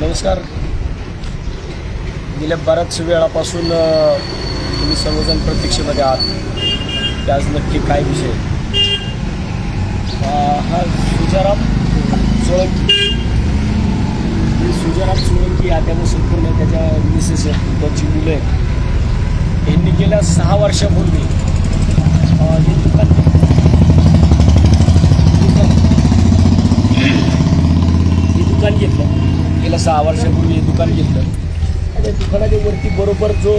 नमस्कार. गेल्या बऱ्याच वेळापासून तुम्ही सर्वजण प्रतीक्षेमध्ये आहात. त्याच नक्की काय विषय? हा सुजाराम सोळंकी. सुजाराम सोळंकी हा त्यामुळे संपूर्ण त्याच्या मिसेस आहेत त्यांची मुलं आहेत. यांनी गेल्या सहा वर्षापूर्वी अ, हे दुकान दुकान हे दुकान घेतलं गेल्या सहा वर्षापूर्वी दुकान घेतलं आणि त्या दुकानाच्या वरती बरोबर जो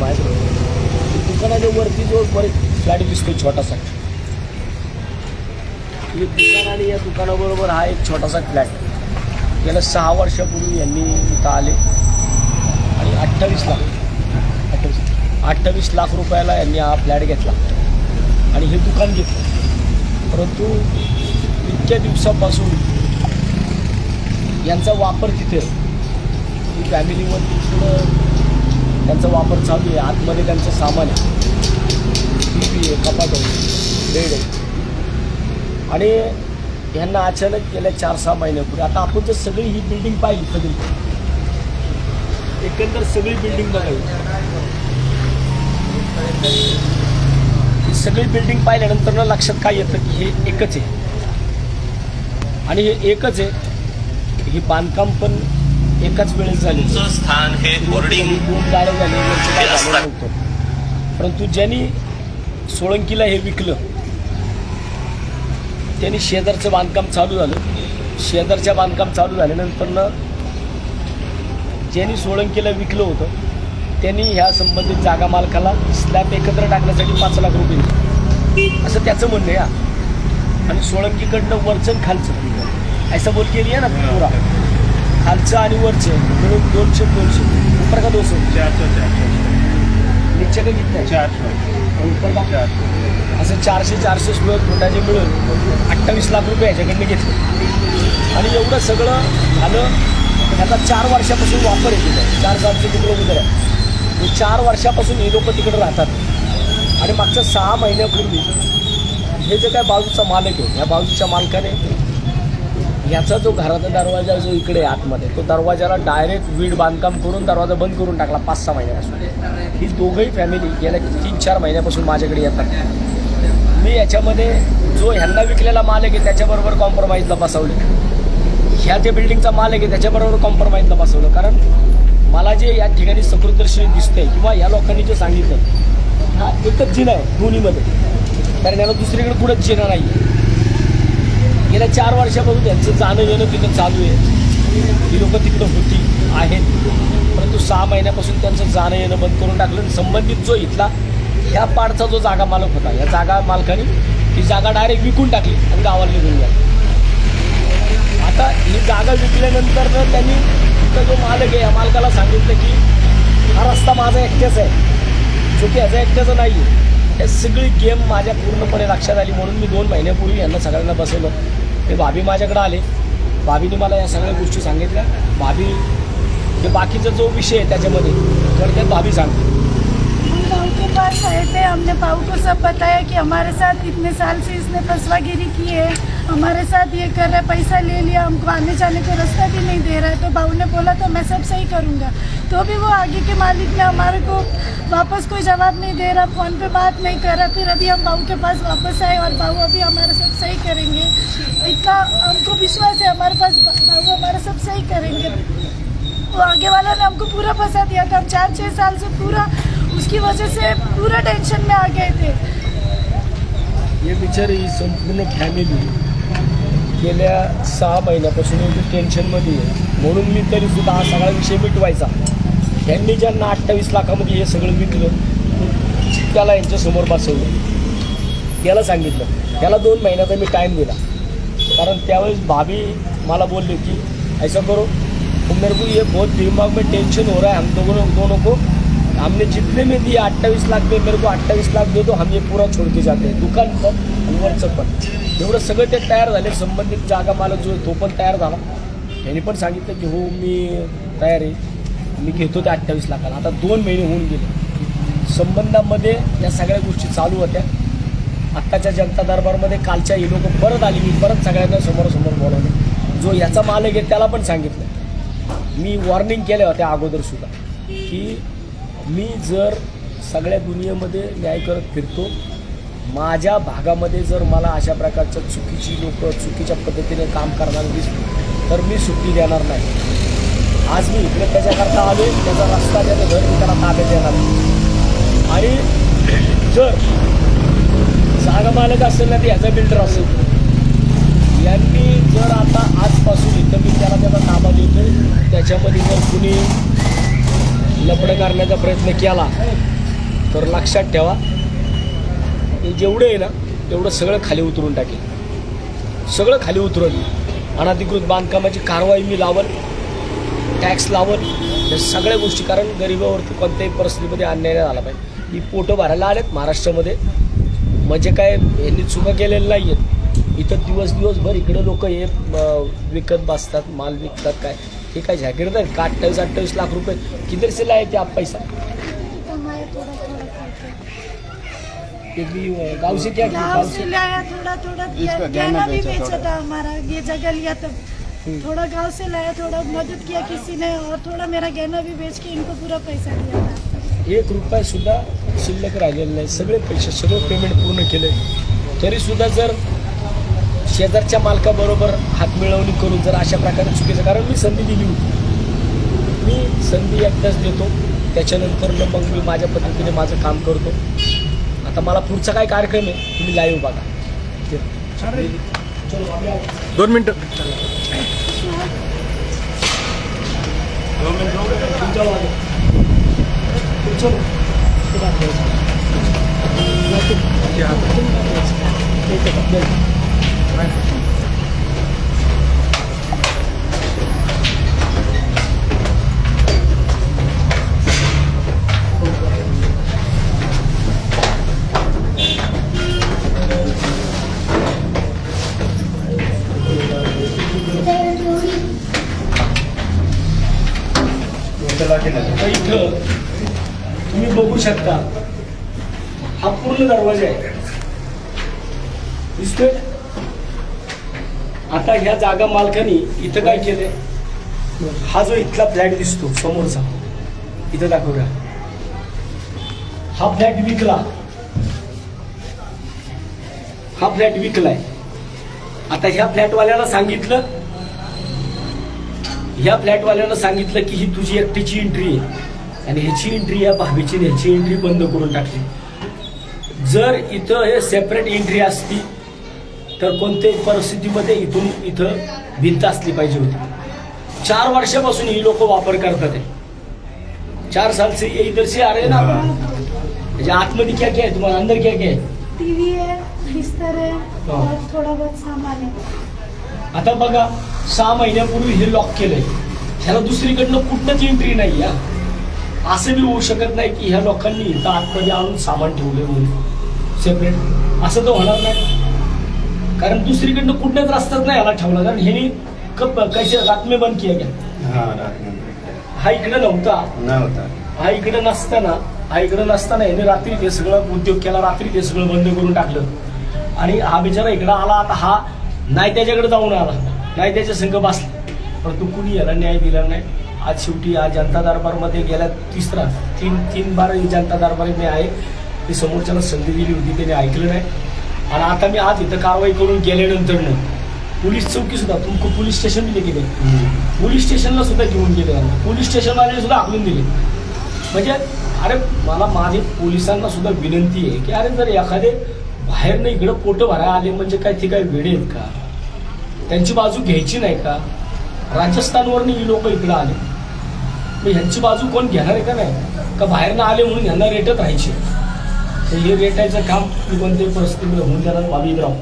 माहिती दुकानाच्या वरती जो बरेच फ्लॅट दिसतो छोटासा. हे दुकान आणि या दुकानाबरोबर हा एक छोटासा फ्लॅट. गेल्या सहा वर्षापूर्वी यांनी इथं आले. आणि अठ्ठावीस लाख अठ्ठावीस अठ्ठावीस लाख रुपयाला यांनी हा फ्लॅट घेतला. आणि हे दुकान घेतलं. परंतु इतक्या दिवसापासून यांचा वापर तिथे. ही फॅमिलीवरती पुढं त्यांचा वापर चालू आहे. आतमध्ये त्यांचं सामान आहे. टी व्ही आहे कपाट आहे बेड आहे. आणि ह्यांना अचानक गेल्या चार सहा महिन्यापूर्वी आता आपण जर सगळी ही बिल्डिंग पाहिली कधी? एकंदर सगळी बिल्डिंग बघावी. ही सगळी बिल्डिंग पाहिल्यानंतर लक्षात काय येतं की हे एकच आहे. आणि हे एकच आहे हे बांधकाम पण एकाच वेळेस झाले स्थान हे बोर्डिंग दोन गाड्या झाले नव्हतं. परंतु ज्यांनी सोळंकीला हे विकलं त्यांनी शेजारचं बांधकाम चालू झालं. शेजारच्या बांधकाम चालू झाल्यानंतर ना ज्यांनी सोळंकीला विकलं होतं त्यांनी ह्या संबंधित जागा मालकाला स्लॅब एकत्र टाकण्यासाठी पाच लाख रुपये असं त्याचं म्हणणं आहे. आणि सोळंकीकडनं वरचं खालचं. असं बोल केली आहे ना पुरा। खालचं आणि वरचं मिळून दोनशे दोनशे. ऊपर का दोनशे? चारशे चारशे. नीचे का किती आहे? चारशे. ऊपर का? चारशे. असं चारशे चारशे स्क्वेअर फुटाचे मिळून अठ्ठावीस लाख रुपये ह्याच्याकडनं घेतले. आणि एवढं सगळं झालं त्याचा चार वर्षापासून वापर आहे. तिथं चार सातशे किलोमीटर आहे हे चार वर्षापासून हे लोक तिकडे राहतात. आणि मागच्या सहा महिन्यापूर्वी हे जे काय बाजूचा मालक आहे या बाजूच्या मालकाने याचा जो घराचा दरवाजा जो इकडे आतमध्ये तो दरवाजाला डायरेक्ट वीड बांधकाम करून दरवाजा बंद करून टाकला पाच सहा महिन्यापासून. ही दोघंही फॅमिली गेल्या तीन चार महिन्यापासून माझ्याकडे येतात. मी याच्यामध्ये जो ह्यांना विकलेला माल आहे त्याच्याबरोबर कॉम्प्रोमाइजला बसवले. ह्या जे बिल्डिंगचा माल आहे त्याच्याबरोबर कॉम्प्रोमाइजला बसवलं. कारण मला जे या ठिकाणी सकृदर्शी दिसतंय किंवा या लोकांनी जे सांगितलं हा एकच जिना आहे दोन्हीमध्ये. कारण याला दुसरीकडे कुठंच जिना नाही आहे गेल्या चार वर्षापासून त्यांचं जाणं येणं तिथं चालू आहे. ही लोकं तिकडं होती आहेत. परंतु सहा महिन्यापासून त्यांचं जाणं येणं बंद करून टाकलं आणि संबंधित जो इथला ह्या पाडचा जो जागा मालक होता या जागा मालकाने ही जागा डायरेक्ट विकून टाकली आणि गावाला निघून गेला. आता ही जागा विकल्यानंतर त्यांनी इथं जो मालक आहे या मालकाला सांगितलं की हा रस्ता माझा एकट्याच आहे. जो की ह्याचा एकट्याचा नाही आहे हे सगळी गेम माझ्या पूर्णपणे लक्षात आली म्हणून मी दोन महिन्यापूर्वी यांना सगळ्यांना बसवलं. ते भाभी माझ्याकडे आले. भाभीने मला या सगळ्या गोष्टी सांगितल्या. भाभी म्हणजे बाकीचा जो विषय आहे त्याच्यामध्ये थोडक्यात भाभी सांगते हम बाबू के पास आए थे हमने बाबू को सब बताया कि हमारे साथ इतने साल से इसने फसवागिरी की है. हमारे साथ ये कर रहा है, पैसा ले लिया, हमको आने जाने का रास्ता भी नहीं दे रहा है। तो बाबू ने बोला तो मैं सब सही करूँगा। तो भी वो आगे के मालिक ने हमारे को वापस कोई जवाब नहीं दे रहा, फ़ोन पे बात नहीं कर रहा। फिर अभी हम बाबू के पास वापस आए और बाबू अभी हमारा सब सही करेंगे। इतना हमको विश्वास है, हमारे पास बाबू हमारा सब सही करेंगे। वो आगे वाला ने हमको पूरा फंसा दिया था। हम चार छः साल से पूरा, उसकी वजह से पूरा टेंशन में आ गए थे। हे बिचारी संपूर्ण फॅमिली गेल्या सहा महिन्यापासून एवढी टेन्शनमध्ये आहे. म्हणून मी तरी सुद्धा हा सगळा विषय मिटवायचा. त्यांनी ज्यांना अठ्ठावीस लाखामध्ये हे सगळं विकलं त्याला यांच्यासमोर बसवलं. त्याला सांगितलं. त्याला दोन महिन्याचा मी टाईम दिला. कारण त्यावेळेस भाभी मला बोलले की ऐसा करो मेरे को ये बहुत दिमाग में टेंशन हो रहा है हम दोनों दोनों को हमने जितने में दिए अट्ठाईस लाख में मेरे को अट्ठाईस लाख दे दो हम ये पूरा छोड़ के जाते हैं। दुकान पण आणि वरचं पण एवढं सगळं ते तयार झाले संबंधित जागा मालक जो तो पण तयार झाला. त्यांनी पण सांगितलं की हो मी तयार आहे. मी घेतो ते अठ्ठावीस लाखाला. आता दोन महिने होऊन गेले. संबंधामध्ये या सगळ्या गोष्टी चालू होत्या. आत्ताच्या जनता दरबारमध्ये कालच्या ही लोक परत आली. मी परत सगळ्यांना समोरासमोर बोलवलं. जो याचा मालक आहे त्याला पण सांगितलं. मी वॉर्निंग केल्या होत्या अगोदरसुद्धा की मी जर सगळ्या दुनियेमध्ये न्याय करत फिरतो माझ्या भागामध्ये जर मला अशा प्रकारच्या चुकीची लोक चुकीच्या पद्धतीने काम करणारे दिसली तर मी सुट्टी देणार नाही. आज मी इकडे त्याच्याकरता आलो त्याचा रस्ता त्याचं घर मी त्याला ताब्यात देणार आणि जर जागा मालक असेल ना ते ह्याचा बिल्डर असेल. यांनी जर आता आजपासून इथं मी त्याला त्याचा ताबा देतो त्याच्यामध्ये जर कुणी लपडं करण्याचा प्रयत्न केला तर लक्षात ठेवा हे जेवढं आहे ना तेवढं सगळं खाली उतरून टाकेल. सगळं खाली उतरवलं अनधिकृत बांधकामाची कारवाई मी लावल टॅक्स लावल या सगळ्या गोष्टी कारण गरिबावरती कोणत्याही परिस्थितीमध्ये अन्याय नाही झाला पाहिजे. ही पोटं भरायला आलेत महाराष्ट्रामध्ये. म्हणजे काय यांनी चुका केलेल्या नाही आहेत इथं दिवस दिवसभर इकडे लोक हे विकत बसतात माल विकतात काय. हे काय झॅकेट आहेत का अठ्ठावीस अठ्ठावीस लाख रुपये. किती से आहे ते आप पैसा भी गाव से क्या गाँव गाव से से लाया थोड़ा थोड़ा दिया इसका गहना गहना भी बेचा बेचा थोड़ा। था हमारा ये जगह लिया तो थोड़ा गांव से लाया थोड़ा मदद किया किसी ने और थोड़ा मेरा गहना भी बेच के इनको पूरा पैसा दिया था एक रुपया सुद्धा शिल्लक राहिलेला नाही. सगळे पैसे सगळं पेमेंट पूर्ण केले तरी सुद्धा जर शेजारच्या मालकाबरोबर हात मिळवणी करून जर अशा प्रकारे चुकीचं कारण मी संधी दिली होती. मी संधी एकदाच देतो. त्याच्यानंतर मग मी माझ्या पद्धतीने माझं काम करतो. आता मला पुढचा काय कार्यक्रम आहे तुम्ही लाईव्ह बघा. दोन मिनटं. तुमच्या इथं तुम्ही बघू शकता. हा पूर्ण दरवाजा आहे. दिसतोय? आता ह्या जागा मालकानी इथं काय केलंय? हा जो इथला फ्लॅट दिसतो समोरचा इथं दाखवूया हा फ्लॅट विकला. हा फ्लॅट विकलाय. आता ह्या फ्लॅटवाल्याला सांगितलं ह्या फ्लॅटवाल्यानं सांगितलं की ही तुझी एकटीची एंट्री आहे. आणि ह्याची एंट्री या भाभीची ह्याची एंट्री बंद करून टाकली. जर इथं हे सेपरेट एंट्री असती तर कोणत्याही परिस्थितीमध्ये इथून इथं भिंत असली पाहिजे होती. चार वर्षापासून ही लोक वापर करतात आहे चार साल से ये इधर से आ रहे हैं. ना म्हणजे आतमध्ये क्या क्या है तुम्हाला अंदर क्या क्या है टीवी है बिस्तर है हाँ। और थोड़ा बहुत सामान है आता बघा सहा महिन्यापूर्वी हे लॉक केलंय. ह्याला दुसरीकडनं कुठनंच एंट्री नाही या असं बी होऊ शकत नाही की ह्या लोकांनी इथं आतमध्ये आणून सामान ठेवले म्हणून. सेपरेट असं तर होणार नाही. कारण दुसरीकडनं कुठल्याच रस्त्यात नाही ह्याला ठेवला. कारण ह्यानी कप कैसे रात में बंद किया गया हा हा इकडे नव्हता. न होता हा इकडे नसताना हा इकडे नसताना याने रात्री ते सगळं उद्योग केला रात्री ते सगळं बंद करून टाकलं. आणि हा बिचारा इकडं आला आता हा नाही त्याच्याकडे जाऊन आला. नाही त्याच्या संघ बसला. परंतु कुणी याला न्याय दिला नाही. आज शेवटी या जनता दरबारमध्ये गेल्या तिसरा तीन तीन बार ही जनता दरबार मी आहे. ती समोरच्याला संधी दिली होती त्याने ऐकलं नाही. आणि आता मी आज इथं कारवाई करून गेल्यानंतर पोलीस चौकी सुद्धा तुमको पोलीस स्टेशन बी गेले पोलीस स्टेशनला सुद्धा घेऊन गेले पोलीस स्टेशनवाले सुद्धा आखलून दिले. म्हणजे अरे मला माझे पोलिसांना सुद्धा विनंती आहे की अरे जर एखादे बाहेरनं इकडं पोटं भरायला आले म्हणजे काय ते काय वेडे आहेत का? त्यांची बाजू घ्यायची नाही का? राजस्थानवरनं ही लोक इकडं आले. मग ह्यांची बाजू कोण घेणार आहे का नाही? का बाहेरनं आले म्हणून ह्यांना रेटत राहायचे? तर हे रेटायचं काम मी कोणत्याही परिस्थितीमध्ये होऊन जाणार बाबी राव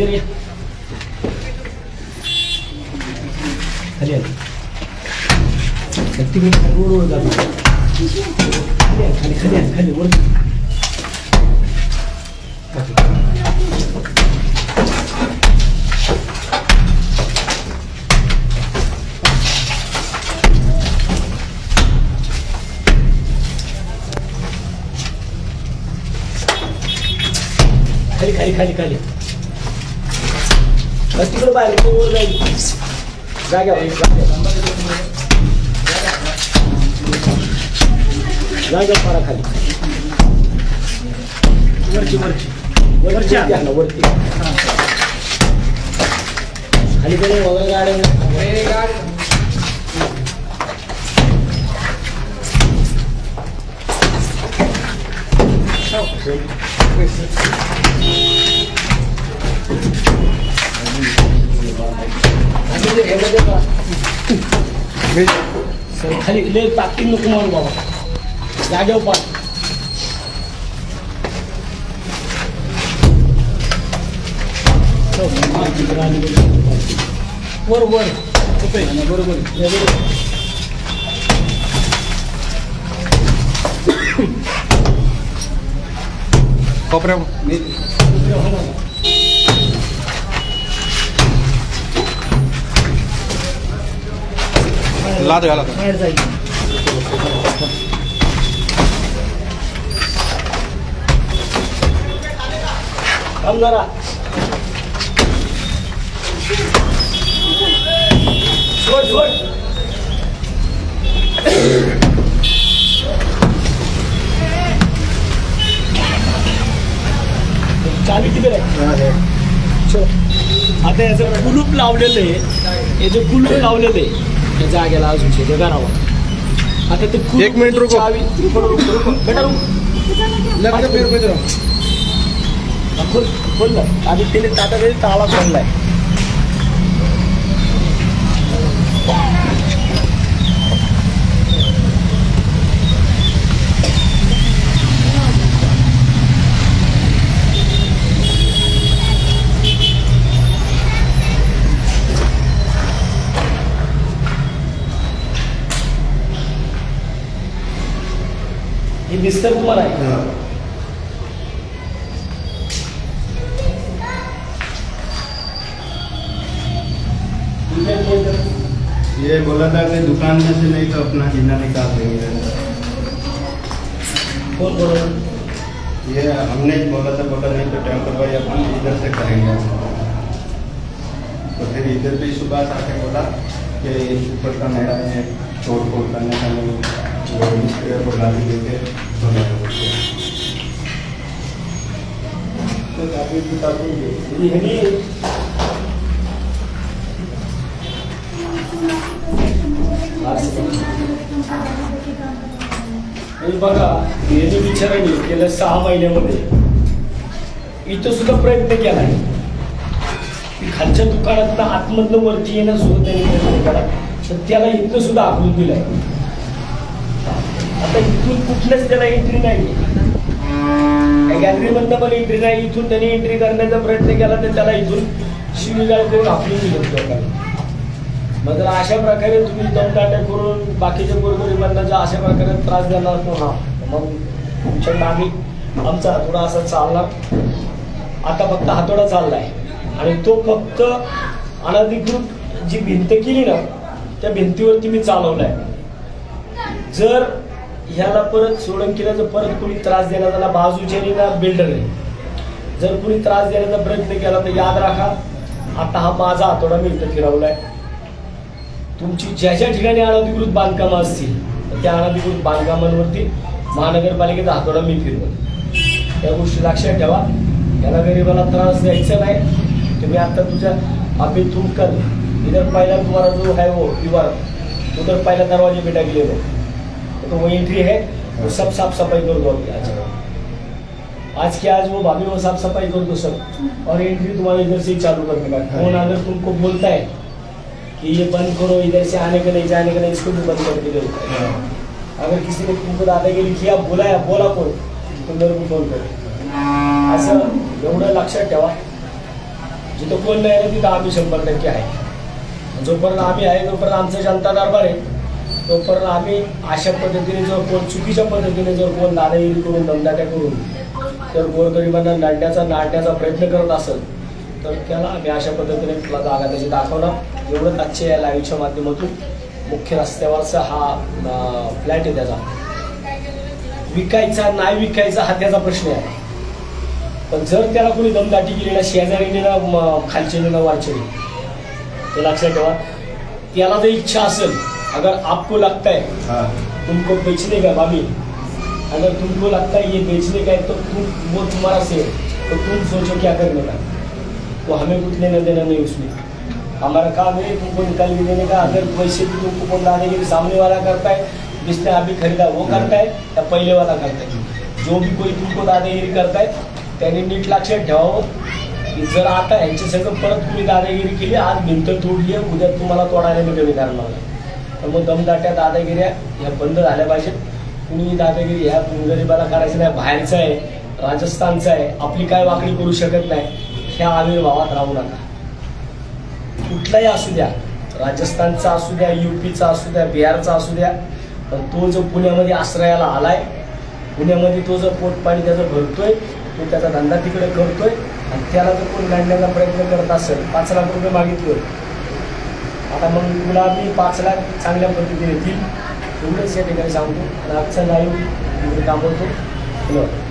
खाली आली. रोडवर जातो खाली खाली खाली खाली वर खाली खाली खाली खाली. बस तिकडे बाहेर तो वर जाईल जाग्यावर जाग्यावर पडा खाली वरची वरची वरची आहे ना वरती खाली कडे वगैरे गाड्या आणि ते ह्यामध्ये बघा. सर खाली लय ताकद नको म्हणून बाबा जागेवर पाठ वर वर बरोबर कोपऱ्या लाद घाला. बाहेर जाईल. थांब जरा. सोड सोड. चावी. आता याचं कुलूप लावलेलं आहे हे जे कुलूप लावलेलं आहे या जागेला अजून शेते घरावर आता ते एक मिनिट रुको. चावी रुको, रुको, रुको. बेटा रुको. खोल आणि तिने ताटा तरी ताळा खोललाय हे। तुम्हाला ये बोला था कि दुकान में से नहीं तो अपना जीना निकाल देंगे। कोण बरोबर ये हमने ही बोला था बोला नहीं तो टेम्पररी अपन इधर से करेंगे। तो फिर इधर भी सुबह आके बोला कि ऊपर का मेरा है तोड़ फोड़ करने का नहीं। वो मिस्त्री को गाली देके तो मैं उसको तो काफी किताबें ये ह्यानी बघा याने विचाराने गेल्या सहा महिन्यामध्ये इथं सुद्धा प्रयत्न केला की खालच्या दुकानात आतमधनं वरती येणं सुद्धा त्यांनी प्रयत्न केला. तर त्याला इथं सुद्धा आखून दिलंय. आता इथून कुठलंच त्याला एंट्री नाही. गॅलरीमधनं पण एंट्री नाही इथून त्यांनी एंट्री करण्याचा प्रयत्न केला तर त्याला इथून शिवीगाळ करून आपली दिलं मग जर अशा प्रकारे तुम्ही दमदाटे करून बाकीच्या गोरगरिबांना जर अशा प्रकारे त्रास देणार असतो हा. मग तुमच्याकडे आम्ही आमचा हातोडा असा चालला. आता फक्त हातोडा चाललाय. आणि तो फक्त अनधिकृत जी भिंत केली ना त्या भिंतीवरती मी चालवलाय. जर ह्याला परत सोडंकीला जर परत कोणी त्रास देण्यात आला बाजूच्यानी ना बिल्डर आहे. जर कोणी त्रास देण्याचा प्रयत्न केला तर याद राखा आता हा माझा हातोडा मी इथं फिरवलाय. तुमची ज्या ज्या ठिकाणी अनधिकृत बांधकामं असतील त्या अनधिकृत बांधकामांवरती महानगरपालिकेचा हातोडा मी फिरवल या गोष्टी लक्षात ठेवा. याला गरीबाला त्रास द्यायचा नाही. तुम्ही आता तुझ्या अभी तुम कर. इधर पहिला तुम्हारा जो है वो दीवार उधर पहला दरवाजे पे लगे तो वो एंट्री है वो सब साफ सफाई कर दो अभी आज आज के आज वो भाभी वो साफ सफाई कर दो सब। और एंट्री तुम्हारे इधर से ही चालू करने का। फोन अगर तुमको बोलता है कि ये बंद करो इधर से आने का नहीं जाने का नहीं इसको भी बंद कर के होता है। अगर किसी ने तुमको दादागिरी किया बोला बोला कोण तो मेरे को फोन करो। असं एवढं लक्षात ठेवा। जिथं कोण नाही ना तिथं आम्ही शंभर टक्के आहे। जोपर्यंत आम्ही आहे तोपर्यंत आमचं जनता दरबार आहे. तोपर्यंत आम्ही अशा पद्धतीने जर कोण चुकीच्या पद्धतीने जर कोण दादागिरी करून दमदाट्या करून तर गोरगरिबांना नाडण्याचा नाडण्याचा प्रयत्न करत असेल तर त्याला आम्ही अशा पद्धतीने तुला जागा त्याची दाखवणार. एवढंच आजच्या या लाईव्हच्या माध्यमातून मुख्य रस्त्यावरचा हा फ्लॅट आहे त्याचा. विकायचा नाही विकायचा हा त्याचा प्रश्न आहे. पण जर त्याला कोणी दमदाटी केली ना शेजारीने ना म- खालचेने ना वरचेने ते लक्षात ठेवा. त्याला जर इच्छा असेल अगर आपको लगता है हाँ। तुमको बेचने का भाभी अगर तुमको लगता है ये बेचने का है तो तुम वो तुम्हारा है। तो तुम सोचो क्या करने का। तो हमें कुछ लेना देना नहीं उसमें हमारा काम है तुमको निकाल के देने का। अगर वैसे भी तुमको कौन दादेगिरी सामने वाला करता है जिसने अभी खरीदा वो करता है या पहले वाला करता है। जो भी कोई तुमको दादागिरी करता है त्याने नीट लक्षात ठेवावं की जर आता ह्यांच्या सगळं परत तुम्ही दादागिरी केली आज भिंत तोडली आहे उद्या तुम्हाला तोडायला कमी करणार नाही तर मग दमदाट्या दादागिऱ्या ह्या बंद झाल्या पाहिजेत. कुणी दादागिरी ह्या गरिबाला करायचं नाही बाहेरचं आहे राजस्थानचं आहे आपली काय वाकडी करू शकत नाही ह्या आविर्भावात राहू नका. कुठलाही असू द्या राजस्थानचा असू द्या युपीचा असू द्या बिहारचा असू द्या पण तो जो पुण्यामध्ये आश्रयाला आलाय पुण्यामध्ये तो जो पोटपाणी त्याचं भरतोय तो त्याचा धंदा तिकडे करतोय आणि त्याला जर कोण गाडण्याचा प्रयत्न करत असेल पाच लाख रुपये मागितलोय आता मग तुला मी पाच लाख चांगल्या पद्धतीने येतील एवढंच या ठिकाणी सांगतो. आणि आजचा लाईव्ह इकडे धन्यवाद.